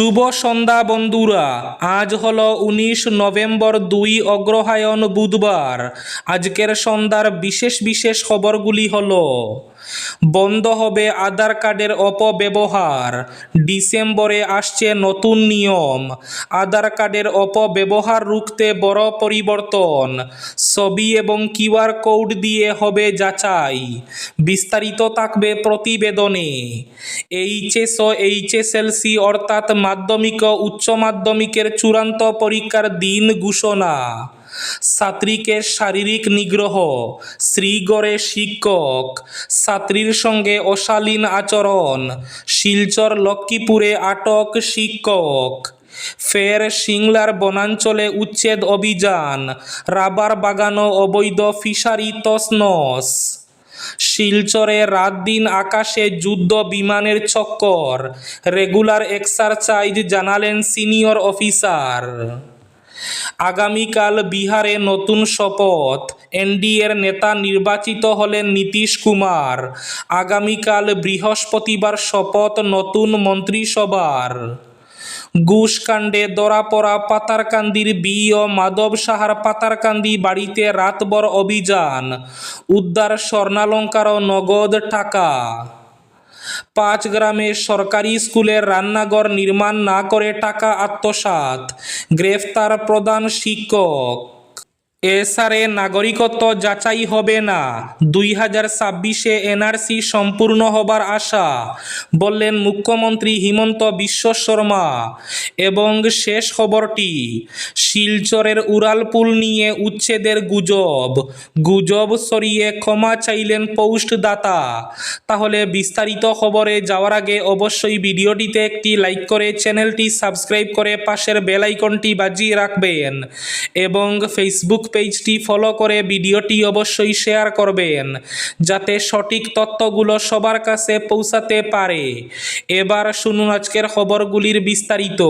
শুভ সন্ধ্যা, বন্ধুরা। আজ হল উনিশ নভেম্বর দুই অগ্রহায়ণ বুধবার। আজকের সন্ধ্যার বিশেষ বিশেষ খবরগুলি হলো বন্ধ হবে আধার কার্ডের অপব্যবহার। ডিসেম্বরে আসছে নতুন নিয়ম। আধার কার্ডের অপব্যবহার রুখতে বড় পরিবর্তন। ছবি এবং কিউআর কোড দিয়ে হবে যাচাই। বিস্তারিত থাকবে প্রতিবেদনে। এইচএস ও এইচএসএলসি অর্থাৎ মাধ্যমিক ও উচ্চ মাধ্যমিকের চূড়ান্ত পরীক্ষার দিন ঘোষণা। ছাত্রীকে শারীরিক নিগ্রহ, শ্রীগড়ে শিক্ষক ছাত্রীর সঙ্গে অশালীন আচরণ, শিলচর লক্ষ্মীপুরে আটক শিক্ষক, ফের সিংলার বনাঞ্চলে উচ্ছেদ অভিযান, রাবার বাগানো অবৈধ ফিশারি তসনস শিলচরে রাত দিন আকাশে যুদ্ধ বিমানের চক্কর, রেগুলার এক্সারসাইজ জানালেন সিনিয়র অফিসার। আগামীকাল বিহারে নতুন শপথ। এনডিএর নেতা নির্বাচিত হলেন নীতিশ কুমার। আগামীকাল বৃহস্পতিবার শপথ নতুন মন্ত্রিসভার। ঘুষকাণ্ডে ধরা পড়া পাতারকান্দির বিও মাধব সাহার পাতারকান্দি বাড়িতে রাতভর অভিযান। উদ্ধার স্বর্ণালঙ্কার ও নগদ টাকা। পাঁচ গ্রামে সরকারি স্কুলের রান্নাঘর নির্মাণ না করে টাকা আত্মসাত গ্রেফতার প্রধান শিক্ষক। এসারে নাগরিকত্ব যাচাই হবে না। দুই হাজার ছাব্বিশে এনআরসি সম্পূর্ণ হবার আশা, বললেন মুখ্যমন্ত্রী হিমন্ত বিশ্ব শর্মা। এবং শেষ খবরটি, শিলচরের উড়ালপুল নিয়ে উচ্ছেদের গুজব। গুজব সরিয়ে ক্ষমা চাইলেন পোস্টদাতা। তাহলে বিস্তারিত খবরে যাওয়ার আগে অবশ্যই ভিডিওটিতে একটি লাইক করে চ্যানেলটি সাবস্ক্রাইব করে পাশের বেল আইকনটি বাজিয়ে রাখবেন। এবং ফেসবুক পেজটি ফলো করে ভিডিওটি অবশ্যই শেয়ার করবেন, যাতে সঠিক তথ্যগুলো সবার কাছে পৌঁছাতে পারে। এবার শুনুন আজকের খবরগুলির বিস্তারিত।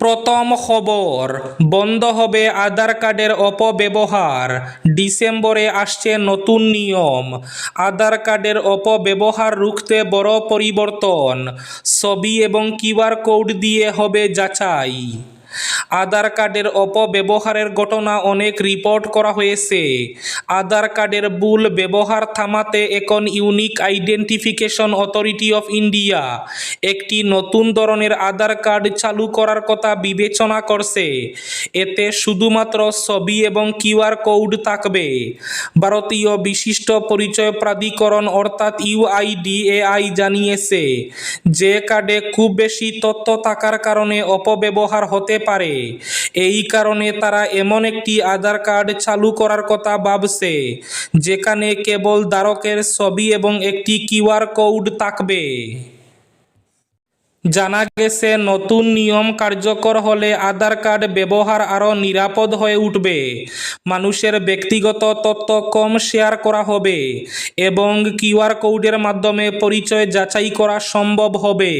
প্রথম খবর, বন্ধ হবে আধার কার্ডের অপব্যবহার। ডিসেম্বরে আসছে নতুন নিয়ম। আধার কার্ডের অপব্যবহার রুখতে বড় পরিবর্তন। ছবি এবং কিউআর কোড দিয়ে হবে যাচাই। আধার কার্ডের অপব্যবহারের ঘটনা অনেক রিপোর্ট করা হয়েছে। আধার কার্ডের ভুল ব্যবহার থামাতে এখন unique identification authority of India একটি নতুন ধরনের আধার কার্ড চালু করার কথা বিবেচনা করছে। এতে শুধুমাত্র ছবি এবং কিউআর কোড থাকবে। ভারতীয় বিশিষ্ট পরিচয় প্রাধিকরণ অর্থাৎ ইউআইডিএআই জানিয়েছে, যে কার্ডে খুব বেশি তথ্য থাকার কারণে অপব্যবহার হতে পারে। এই কারণে তারা এমন একটি আধার কার্ড চালু করার কথা ভাবছে, যেখানে কেবল ধারকের ছবি এবং একটি কিউআর কোড থাকবে। জানা গেছে, নতুন নিয়ম কার্যকর হলে আধার কার্ড ব্যবহার আরও নিরাপদ হয়ে উঠবে। মানুষের ব্যক্তিগত তথ্য কম শেয়ার করা হবে এবং কিউআর কোডের মাধ্যমে পরিচয় যাচাই করা সম্ভব হবে।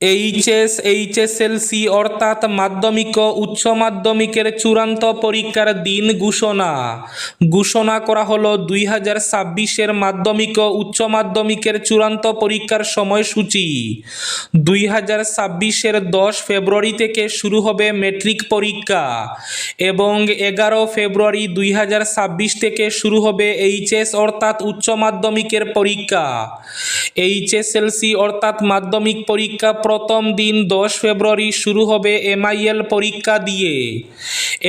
এইচএস এইচএসএলসি অর্থাৎ মাধ্যমিক ও উচ্চ মাধ্যমিকের চূড়ান্ত পরীক্ষার দিন ঘোষণা। ঘোষণা করা হলো দুই হাজার ছাব্বিশের মাধ্যমিক ও উচ্চ মাধ্যমিকের চূড়ান্ত পরীক্ষার সময়সূচি। দুই হাজার ছাব্বিশের দশ ফেব্রুয়ারি থেকে শুরু হবে মেট্রিক পরীক্ষা এবং এগারো ফেব্রুয়ারি দুই হাজার ছাব্বিশ থেকে শুরু হবে এইচএস অর্থাৎ উচ্চ মাধ্যমিকের পরীক্ষা। এইচএসএলসি অর্থাৎ মাধ্যমিক পরীক্ষা প্রথম দিন দশ ফেব্রুয়ারি শুরু হবে এমআইএল পরীক্ষা দিয়ে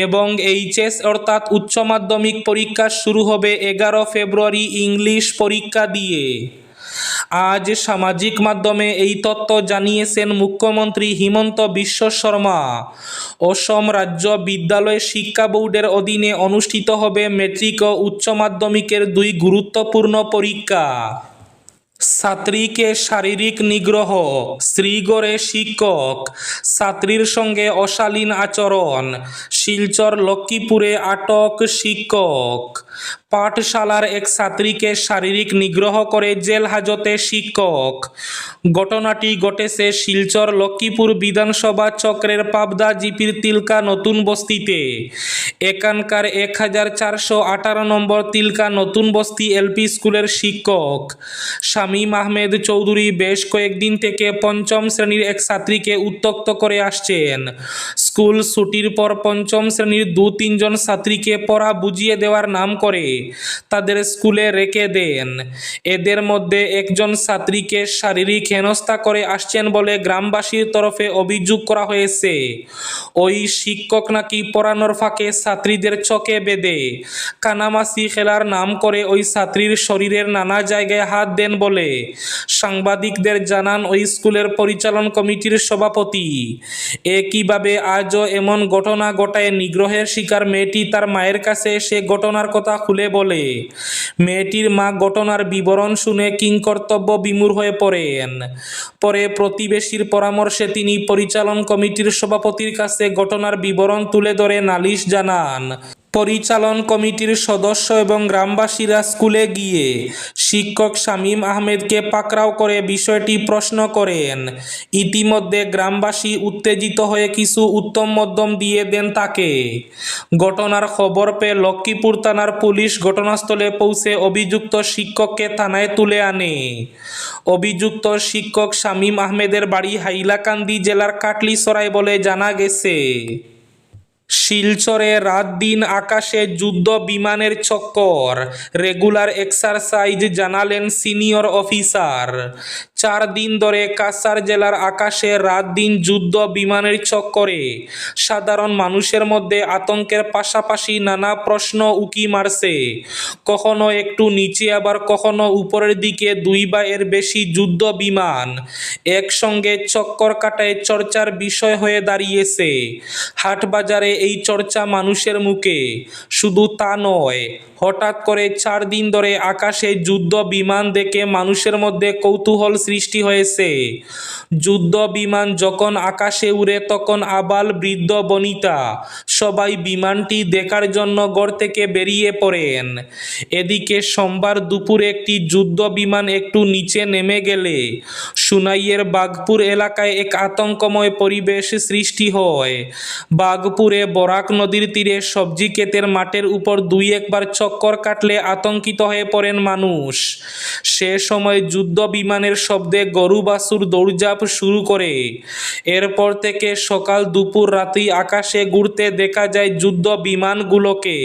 এবং এইচএস অর্থাৎ উচ্চ মাধ্যমিক পরীক্ষা শুরু হবে এগারো ফেব্রুয়ারি ইংলিশ পরীক্ষা দিয়ে। আজ সামাজিক মাধ্যমে এই তথ্য জানিয়েছেন মুখ্যমন্ত্রী হিমন্ত বিশ্ব শর্মা। অসম রাজ্য বিদ্যালয় শিক্ষা বোর্ডের অধীনে অনুষ্ঠিত হবে মেট্রিক ও উচ্চ মাধ্যমিকের দুই গুরুত্বপূর্ণ পরীক্ষা। ছাত্রীকে শারীরিক নিগ্রহ, শ্রীগড়ে শিক্ষক, ছাত্রীর সঙ্গে অশালীন আচরণ, শিলচর লক্ষ্মীপুরে আটক শিক্ষক। পাঠশালার এক ছাত্রীকে শারীরিক নিগ্রহ করে জেল হাজতে শিক্ষক। ঘটনাটি ঘটেছে শিলচর লক্ষ্মীপুর বিধানসভা চক্রের পাবদা জিপির তিলকা নতুন বস্তিতে। এখানকার এক হাজার চারশো আঠারো নম্বর তিলকা নতুন বস্তি এলপি স্কুলের শিক্ষক। শামীম আহমেদ চৌধুরী বেশ কয়েকদিন থেকে পঞ্চম শ্রেণির এক ছাত্রীকে উত্তক্ত করে আসছেন। স্কুল ছুটির পর পঞ্চম শ্রেণির দু তিনজন ছাত্রীকে পড়া বুঝিয়ে দেওয়ার নাম করে তাদের স্কুলে রেখে দেন। এদের মধ্যে একজন ছাত্রীকে শারীরিক হেনস্থা করে আসছেন বলে গ্রামবাসীর তরফে অভিযোগ করা হয়েছে। ওই শিক্ষক নাকি পড়ানোর ফাঁকে ছাত্রীদের চকে বেঁধে কানামাসি খেলার নাম করে ওই ছাত্রীর শরীরের নানা জায়গায় হাত দেন বলে সাংবাদিকদের জানান ওই স্কুলের পরিচালন কমিটির সভাপতি। একইভাবে আজও এমন ঘটনা ঘটায় নিগ্রহের শিকার মেয়েটি তার মায়ের কাছে সে ঘটনার কথা খুলে বলে। মেয়েটির মা ঘটনার বিবরণ শুনে কিংকর্তব্য বিমূর হয়ে পড়েন। পরে প্রতিবেশীর পরামর্শে তিনি পরিচালন কমিটির সভাপতির কাছে ঘটনার বিবরণ তুলে ধরে নালিশ জানান। পরিচালন কমিটির সদস্য এবং গ্রামবাসীরা স্কুলে গিয়ে শিক্ষক শামীম আহমেদকে পাকড়াও করে বিষয়টি প্রশ্ন করেন। ইতিমধ্যে গ্রামবাসী উত্তেজিত হয়ে কিছু উত্তম মধ্যম দিয়ে দেন তাকে। ঘটনার খবর পেয়ে লক্ষ্মীপুর থানার পুলিশ ঘটনাস্থলে পৌঁছে অভিযুক্ত শিক্ষককে থানায় তুলে আনে। অভিযুক্ত শিক্ষক শামীম আহমেদের বাড়ি হাইলাকান্দি জেলার কাটলিসরাই বলে জানা গেছে। শিলচরে রাত দিন আকাশে যুদ্ধ বিমানের চক্কর। রেগুলার এক্সারসাইজ জানালেন সিনিয়র অফিসার। চার দিন ধরে কাসার জেলার আকাশে রাত দিন যুদ্ধ বিমানের চক্করে। সাধারণ মানুষের মধ্যে আতঙ্কের পাশাপাশি নানা প্রশ্ন উকি মারছে। কখনো একটু নিচে, আবার কখনো উপরের দিকে দুই বা এর বেশি যুদ্ধ বিমান একসঙ্গে চক্কর কাটায় চর্চার বিষয় হয়ে দাঁড়িয়েছে। হাটবাজারে এই চর্চা মানুষের মুখে। শুধু তা নয়, হঠাৎ করে চার দিন ধরে আকাশে যুদ্ধ বিমান দেখে মানুষের মধ্যে কৌতূহল সৃষ্টি হয়েছে। যুদ্ধ বিমান যখন আকাশে উড়ে, তখন আবাল বৃদ্ধ বনিতা। সবাই বিমানটি দেখার জন্য ঘর থেকে বেরিয়ে পড়েন। এদিকে সোমবার দুপুরে একটি যুদ্ধ বিমান একটু নিচে নেমে গেলে সুনাইয়ের বাগপুর এলাকায় এক আতঙ্কময় পরিবেশ সৃষ্টি হয়। বাগপুরে বরাক নদীর তীরে সবজি ক্ষেতের মাঠের উপর দুই একবার চক্কর কাটলে আতঙ্কিত হয়ে পড়েন মানুষ। সে সময় যুদ্ধ বিমানের শব্দে গরু বাছুর দৌড়ঝাঁপ শুরু করে। এরপর থেকে সকাল দুপুর রাতি আকাশে ঘুরতে দেখা যায় যুদ্ধ বিমানগুলোকে।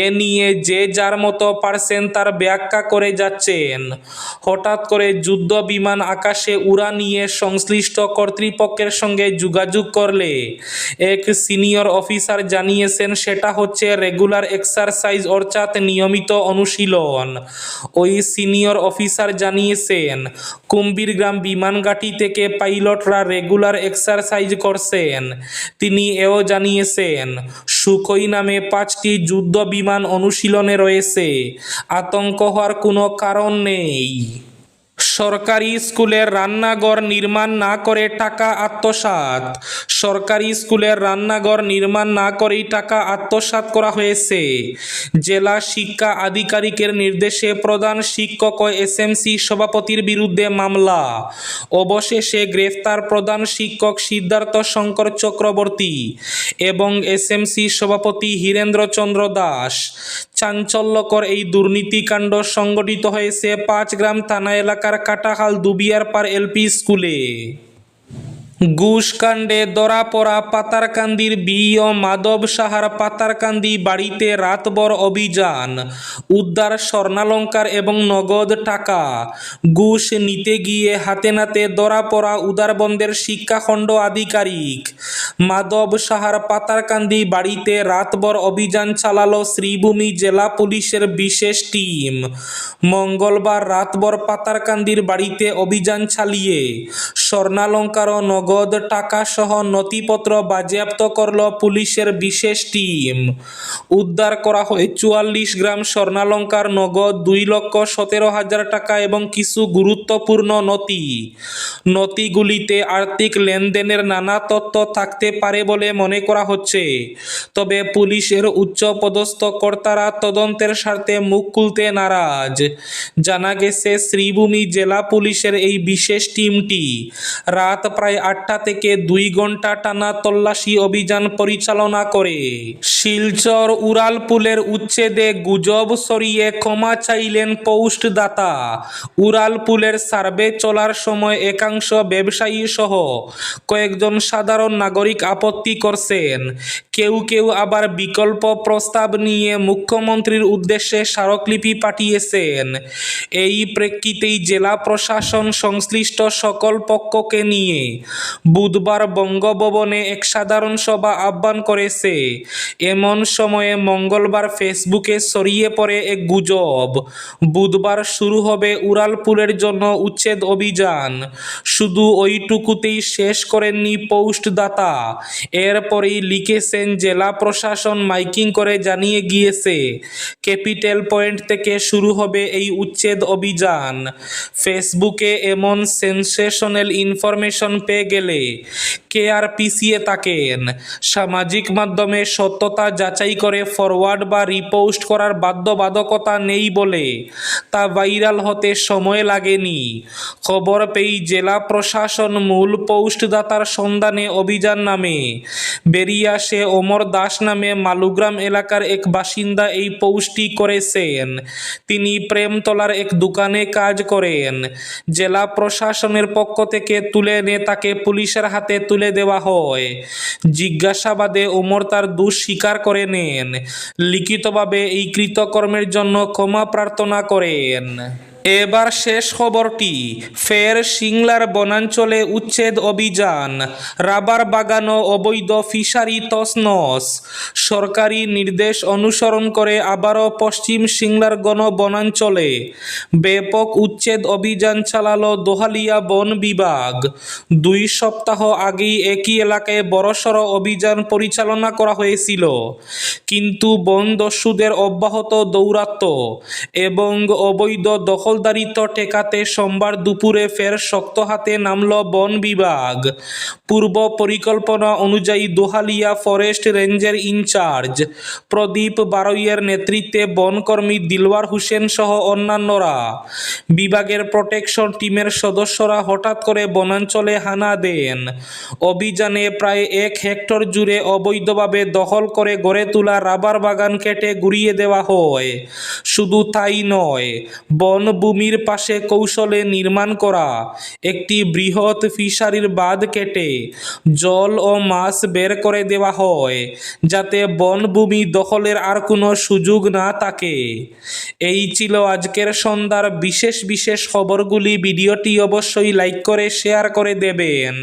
এ নিয়ে যে যার মতো পারছেন তার ব্যাখ্যা করে যাচ্ছেন। হঠাৎ করে যুদ্ধ বিমান আকাশে উড়া নিয়ে সংশ্লিষ্ট কর্তৃপক্ষের সঙ্গে যোগাযোগ করলে এক সিনিয়র অফিসার জানিয়েছেন, সেটা হচ্ছে রেগুলার এক্সারসাইজ অর্থাৎ নিয়মিত অনুশীলন। ওই সিনিয়র অফিসার জানিয়েছেন কুম্বীরগ্রাম বিমানঘাটি থেকে পাইলটরা রেগুলার এক্সারসাইজ করছেন। তিনি এও জানিয়েছেন, সুখই নামে পাঁচটি যুদ্ধ বিমান অনুশীলনে রয়েছে। আতঙ্ক হওয়ার কোনো কারণ নেই। সরকারি স্কুলের রান্নাঘর নির্মাণ না করে টাকা আত্মসাৎ। সরকারি স্কুলের রান্নাঘর নির্মাণ না করেই টাকা আত্মসাৎ করা হয়েছে। জেলা শিক্ষা আধিকারিকের নির্দেশে প্রধান শিক্ষক ও এসএমসি সভাপতির বিরুদ্ধে মামলা। অবশেষে গ্রেফতার প্রধান শিক্ষক সিদ্ধার্থ শঙ্কর চক্রবর্তী এবং এসএমসি সভাপতি হীরেন্দ্রচন্দ্র দাস। চাঞ্চল্যকর এই দুর্নীতিকাণ্ড সংগঠিত হয়েছে পাঁচগ্রাম থানা এলাকার কাটাখাল দুবিয়ারপাড় এলপি স্কুলে। ঘুষকাণ্ডে ধরা পড়া পাতারকান্দির বিও মাধব সাহার পাতারকান্দি বাড়িতে রাতভর অভিযান। উদ্ধার স্বর্ণালঙ্কার এবং নগদ টাকা। ঘুষ নিতে গিয়ে হাতে নাতে ধরা পড়া উদারবন্দের শিক্ষাখণ্ড আধিকারিক। মাধব সাহার পাতারকান্দি বাড়িতে রাতভর অভিযান চালালো শ্রীভূমি জেলা পুলিশের বিশেষ টিম। মঙ্গলবার রাতভর পাতারকান্দির বাড়িতে অভিযান চালিয়ে স্বর্ণালঙ্কার ও নগদ টাকা সহ নথিপত্র বাজেয়াপ্ত করল পুলিশের বিশেষ টিম। উদ্ধার করা হয় চুয়াল্লিশ গ্রাম স্বর্ণালঙ্কার নগদ দুই লক্ষ সতেরো হাজার টাকা এবং কিছু গুরুত্বপূর্ণ নথি। নথিগুলিতে আর্থিক লেনদেনের নানা তথ্য থাকতে পারে বলে মনে করা হচ্ছে। তবে পুলিশের উচ্চ পদস্থ কর্তারা তদন্তের স্বার্থে মুখ খুলতে নারাজ। জানা গেছে, শ্রীভূমি জেলা পুলিশের এই বিশেষ টিমটি রাত প্রায় আটটা থেকে দুই ঘণ্টা টানা তল্লাশি অভিযান পরিচালনা করে। শিলচর উড়ালপুলের উচ্ছেদে গুজব সরিয়ে ক্ষমা চাইলেন পোস্টদাতা। উড়ালপুলের সার্ভে চলার সময় একাংশ ব্যবসায়ী সহ কয়েকজন সাধারণ নাগরিক আপত্তি করছেন। কেউ কেউ আবার বিকল্প প্রস্তাব নিয়ে মুখ্যমন্ত্রীর উদ্দেশ্যে স্মারকলিপি পাঠিয়েছেন। এই প্রেক্ষিতেই জেলা প্রশাসন সংশ্লিষ্ট সকল পক্ষকে নিয়ে বুধবার বঙ্গভবনে এক সাধারণ সভা আহ্বান করেছে। এমন সময়ে মঙ্গলবার ফেসবুকে ছড়িয়ে পড়ে এক গুজব। বুধবার শুরু হবে উড়ালপুলের জন্য উচ্ছেদ অভিযান। শুধু ওইটুকুতেই শেষ করেননি পোস্টদাতা। এরপরেই লিখেছেন, জেলা প্রশাসন মাইকিং করে জানিয়ে গিয়েছে, ক্যাপিটাল পয়েন্ট থেকে শুরু হবে এই উচ্ছেদ অভিযান। ফেসবুকে এমন সেন্সেশনাল ইনফরমেশন পেয়ে গেলে। কে আর পিছিয়ে থাকেন সামাজিক মাধ্যমে সত্যতা যাচাই করে ফরওয়ার্ড বা রিপোস্ট করার বাধ্যবাধকতা নেই বলে। তা ভাইরাল হতে সময় লাগেনি। খবর পেয়েই জেলা প্রশাসন মূল পোস্টদাতার সন্ধানে অভিযান নামে। বেরিয়ে আসে অমর দাস নামে মালুগ্রাম এলাকার এক বাসিন্দা এই পোস্টটি করেছেন। তিনি প্রেমতলার এক দোকানে কাজ করেন। জেলা প্রশাসনের পক্ষ থেকে তুলে এনে তাকে পুলিশের হাতে তুলে দেওয়া হয়। জিজ্ঞাসাবাদে ওমর তার দোষ স্বীকার করে নেন। লিখিতভাবে এই কৃতকর্মের জন্য ক্ষমা প্রার্থনা করেন। এবার শেষ খবরটি, ফের সিংলার বনাঞ্চলে উচ্ছেদ অভিযান, রাবার বাগান অবৈধ ফিশারি তসনস সরকারি নির্দেশ অনুসরণ করে আবারও পশ্চিম সিংলার গণ বনাঞ্চলে ব্যাপক উচ্ছেদ অভিযান চালালো দোহালিয়া বন বিভাগ। দুই সপ্তাহ আগেই একই এলাকায় বড়সড় অভিযান পরিচালনা করা হয়েছিল। কিন্তু বন দস্যুদের অব্যাহত দৌরাত্ম্য এবং অবৈধ দখলদারিত্ব ঠেকাতে সোমবার দুপুরে ফের শক্ত হাতে নামল বন বিভাগ। পূর্ব পরিকল্পনা অনুযায়ী দোহালিয়া ফরেস্ট রেঞ্জের ইনচার্জ প্রদীপ বারৈয়ের নেতৃত্বে বনকর্মী দিলওয়ার হোসেন সহ অন্যান্যরা। বিভাগের প্রোটেকশন টিমের সদস্যরা হঠাৎ করে বনাঞ্চলে হানা দেন। অভিযানে প্রায় এক হেক্টর জুড়ে অবৈধভাবে দখল করে গড়ে তোলা রাবার বাগান কেটে গুড়িয়ে দেওয়া হয়। শুধু তাই নয় বনভূমির পাশে কৌশলে নির্মাণ করা, একটি বৃহৎ ফিশারির বাঁধ কেটে জল ও মাছ বের করে দেওয়া হয়, যাতে বনভূমি দখলের আর কোনো সুযোগ না থাকে। এই ছিল আজকের সন্ধ্যার বিশেষ বিশেষ খবরগুলি। ভিডিওটি অবশ্যই লাইক করে, শেয়ার করে দেবেন।